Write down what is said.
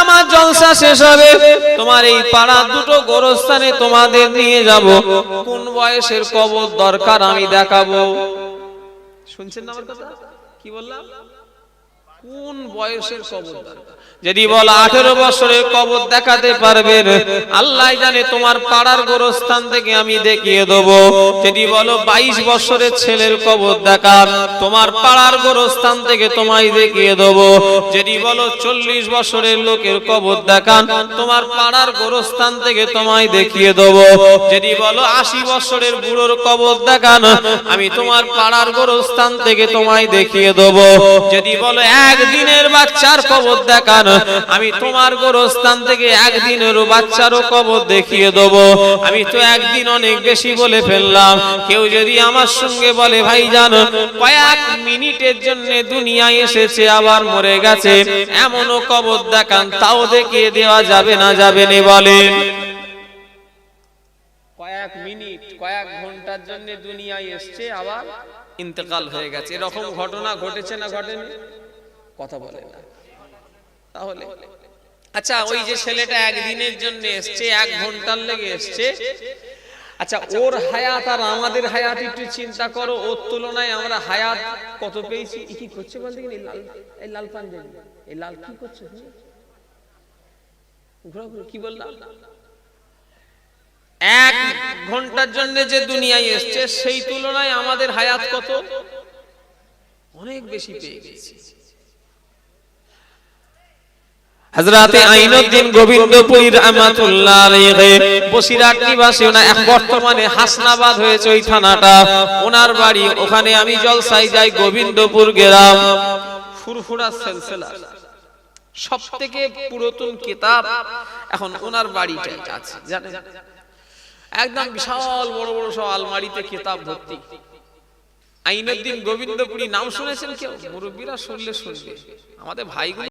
আমার জলসা শেষ হবে। তোমার এই পাড়া দুটো গোরস্থানে তোমাদের নিয়ে যাব। কোন বয়সের কবর দরকার আমি দেখাবো। শুনছেন না আমার কথা? কি বললাম? কোন বয়সের কবর যদি বল আঠেরো বছরের কবর দেখাতে পারবেন, আল্লাহ জানে তোমার পাড়ার গোরস্থান থেকে আমি দেখিয়ে দেবো। যদি বলো বাইশ বছরের ছেলের কবর দেখার, তোমার পাড়ার গোরস্থান থেকে তোমায় দেখিয়ে দেবো। যদি বলো চল্লিশ বছরের লোকের কবর দেখান, তোমার পাড়ার গোরস্থান থেকে তোমায় দেখিয়ে দেবো। যদি বলো আশি বছরের বুড়োর কবর দেখান, আমি তোমার পাড়ার গোরস্থান থেকে তোমায় দেখিয়ে দেবো। যদি বলো একদিনের বাচ্চার কবর দেখান। আমি তোমার গোরস্থান থেকে একদিনেরও বাচ্চারও কবর দেখিয়ে দেব। আমি তো একদিন অনেক বেশি বলে ফেললাম। কেউ যদি আমার সঙ্গে বলে, ভাই জানো, কয়েক মিনিটের জন্য দুনিয়ায় এসেছে, আবার মরে গেছে। এমনও কবর দেখান, তাও দেখিয়ে দেওয়া যাবে না যাবে না, বলেন। কয়েক মিনিট, কয়েক ঘণ্টার জন্য দুনিয়ায় এসছে, আবার ইন্তেকাল হয়ে গেছে। এরকম ঘটনা ঘটেছে না ঘটেনি? কথা বলে না। তাহলে? আচ্ছা ওই যে ছেলেটা একদিনের জন্য এসছে এক ঘণ্টার লেগে এসছে। আচ্ছা ওর হায়াত আর আমাদের হায়াত একটু চিন্তা করো ওর তুলনায় আমরা হায়াত কত পেয়েছি? কি করছে বলতে গেলে লাল এই লাল পাঞ্জাবি? এই লাল কি করছে ঘোরাঘুরি কি বললাম? এক ঘণ্টার জন্য যে দুনিয়ায় এসছে সেই তুলনায় আমাদের হায়াত কত? অনেক বেশি পেয়ে গেছি। হযরতে আইনউদ্দিন গোবিন্দপুরী রাহমাতুল্লাহ আলাইহি, বসিরহাট নিবাসী ওনা এক বর্তমানে হাসনাবাদ হয়েছে ওই থানাটা। ওনার বাড়ি, ওখানে আমি জলসাই যাই, গোবিন্দপুর গ্রাম ফুরফুরা সিলসিলা। সব থেকে পুরাতন কিতাব এখন ওনার বাড়িটাই আছে, জানেন? একদম বিশাল বড় বড় সব আলমারিতে কিতাব ভর্তি। আইনুদ্দিন গোবিন্দপুরী, নাম শুনেছেন কেউ? মুরব্বীরা শুনলে শুনবে। আমাদের ভাইগুলো